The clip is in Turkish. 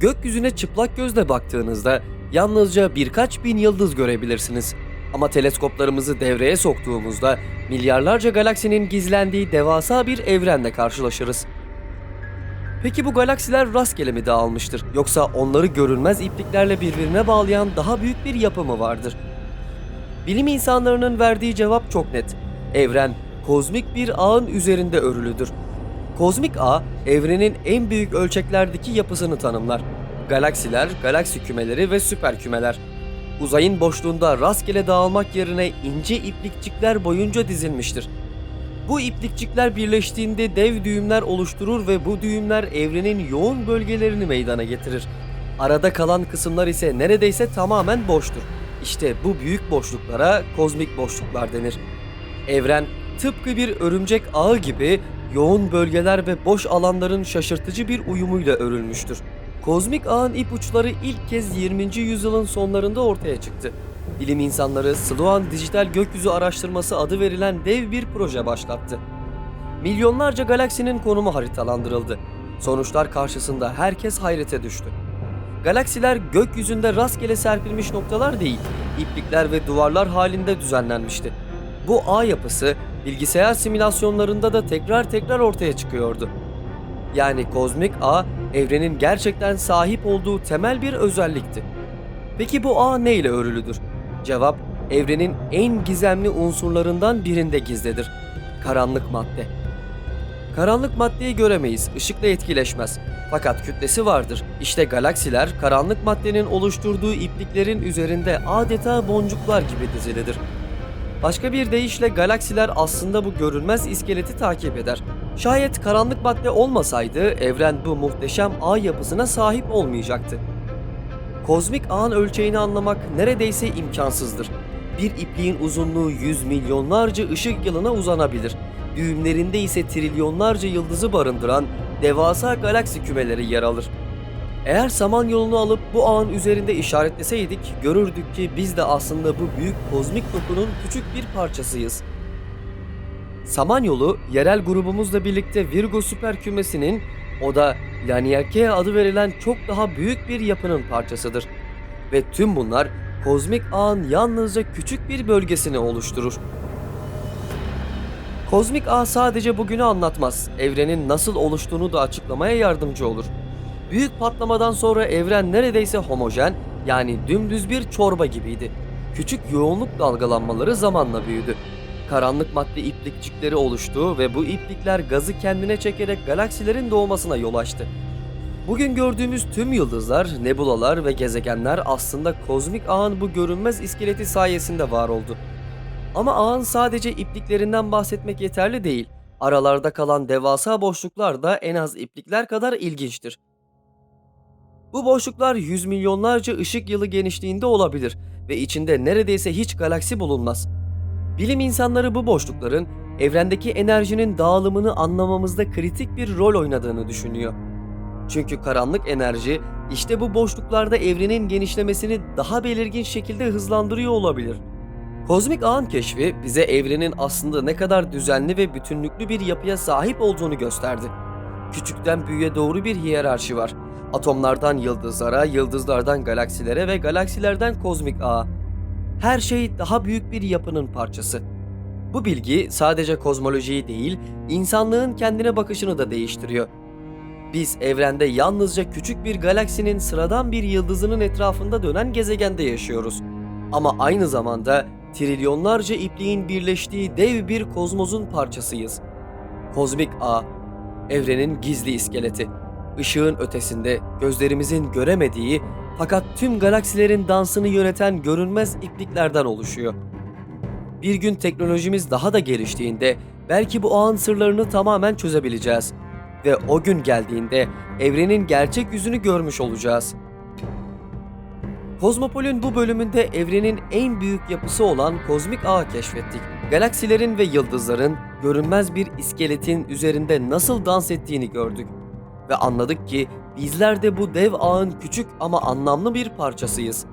Gökyüzüne çıplak gözle baktığınızda yalnızca birkaç bin yıldız görebilirsiniz. Ama teleskoplarımızı devreye soktuğumuzda milyarlarca galaksinin gizlendiği devasa bir evrenle karşılaşırız. Peki bu galaksiler rastgele mi dağılmıştır yoksa onları görünmez ipliklerle birbirine bağlayan daha büyük bir yapı mı vardır? Bilim insanlarının verdiği cevap çok net. Evren kozmik bir ağın üzerinde örülüdür. Kozmik ağ, evrenin en büyük ölçeklerdeki yapısını tanımlar. Galaksiler, galaksi kümeleri ve süper kümeler. Uzayın boşluğunda rastgele dağılmak yerine ince iplikçikler boyunca dizilmiştir. Bu iplikçikler birleştiğinde dev düğümler oluşturur ve bu düğümler evrenin yoğun bölgelerini meydana getirir. Arada kalan kısımlar ise neredeyse tamamen boştur. İşte bu büyük boşluklara kozmik boşluklar denir. Evren tıpkı bir örümcek ağı gibi yoğun bölgeler ve boş alanların şaşırtıcı bir uyumuyla örülmüştür. Kozmik ağın ipuçları ilk kez 20. yüzyılın sonlarında ortaya çıktı. Bilim insanları Sloan Dijital Gökyüzü Araştırması adı verilen dev bir proje başlattı. Milyonlarca galaksinin konumu haritalandırıldı. Sonuçlar karşısında herkes hayrete düştü. Galaksiler gökyüzünde rastgele serpilmiş noktalar değil, iplikler ve duvarlar halinde düzenlenmişti. Bu ağ yapısı bilgisayar simülasyonlarında da tekrar tekrar ortaya çıkıyordu. Yani kozmik ağ evrenin gerçekten sahip olduğu temel bir özellikti. Peki bu ağ ne ile örülüdür? Cevap evrenin en gizemli unsurlarından birinde gizlidir. Karanlık madde. Karanlık maddeyi göremeyiz, ışıkla etkileşmez. Fakat kütlesi vardır. İşte galaksiler karanlık maddenin oluşturduğu ipliklerin üzerinde adeta boncuklar gibi dizilidir. Başka bir deyişle galaksiler aslında bu görünmez iskeleti takip eder. Şayet karanlık madde olmasaydı evren bu muhteşem ağ yapısına sahip olmayacaktı. Kozmik ağın ölçeğini anlamak neredeyse imkansızdır. Bir ipliğin uzunluğu yüz milyonlarca ışık yılına uzanabilir. Düğümlerinde ise trilyonlarca yıldızı barındıran devasa galaksi kümeleri yer alır. Eğer Samanyolu'nu alıp bu ağın üzerinde işaretleseydik, görürdük ki biz de aslında bu büyük kozmik dokunun küçük bir parçasıyız. Samanyolu, yerel grubumuzla birlikte Virgo süper kümesinin, o da Laniakea adı verilen çok daha büyük bir yapının parçasıdır. Ve tüm bunlar kozmik ağın yalnızca küçük bir bölgesini oluşturur. Kozmik ağ sadece bugünü anlatmaz, evrenin nasıl oluştuğunu da açıklamaya yardımcı olur. Büyük patlamadan sonra evren neredeyse homojen, yani dümdüz bir çorba gibiydi. Küçük yoğunluk dalgalanmaları zamanla büyüdü. Karanlık madde iplikçikleri oluştu ve bu iplikler gazı kendine çekerek galaksilerin doğmasına yol açtı. Bugün gördüğümüz tüm yıldızlar, nebulalar ve gezegenler aslında kozmik ağın bu görünmez iskeleti sayesinde var oldu. Ama ağın sadece ipliklerinden bahsetmek yeterli değil. Aralarda kalan devasa boşluklar da en az iplikler kadar ilginçtir. Bu boşluklar yüz milyonlarca ışık yılı genişliğinde olabilir ve içinde neredeyse hiç galaksi bulunmaz. Bilim insanları bu boşlukların evrendeki enerjinin dağılımını anlamamızda kritik bir rol oynadığını düşünüyor. Çünkü karanlık enerji işte bu boşluklarda evrenin genişlemesini daha belirgin şekilde hızlandırıyor olabilir. Kozmik ağın keşfi bize evrenin aslında ne kadar düzenli ve bütünlüklü bir yapıya sahip olduğunu gösterdi. Küçükten büyüğe doğru bir hiyerarşi var. Atomlardan yıldızlara, yıldızlardan galaksilere ve galaksilerden kozmik ağa. Her şey daha büyük bir yapının parçası. Bu bilgi sadece kozmolojiyi değil, insanlığın kendine bakışını da değiştiriyor. Biz evrende yalnızca küçük bir galaksinin sıradan bir yıldızının etrafında dönen gezegende yaşıyoruz. Ama aynı zamanda trilyonlarca ipliğin birleştiği dev bir kozmosun parçasıyız. Kozmik ağ, evrenin gizli iskeleti. Işığın ötesinde gözlerimizin göremediği fakat tüm galaksilerin dansını yöneten görünmez ipliklerden oluşuyor. Bir gün teknolojimiz daha da geliştiğinde belki bu ağın sırlarını tamamen çözebileceğiz ve o gün geldiğinde evrenin gerçek yüzünü görmüş olacağız. Kozmopol'ün bu bölümünde evrenin en büyük yapısı olan kozmik ağı keşfettik. Galaksilerin ve yıldızların görünmez bir iskeletin üzerinde nasıl dans ettiğini gördük. Ve anladık ki bizler de bu dev ağın küçük ama anlamlı bir parçasıyız.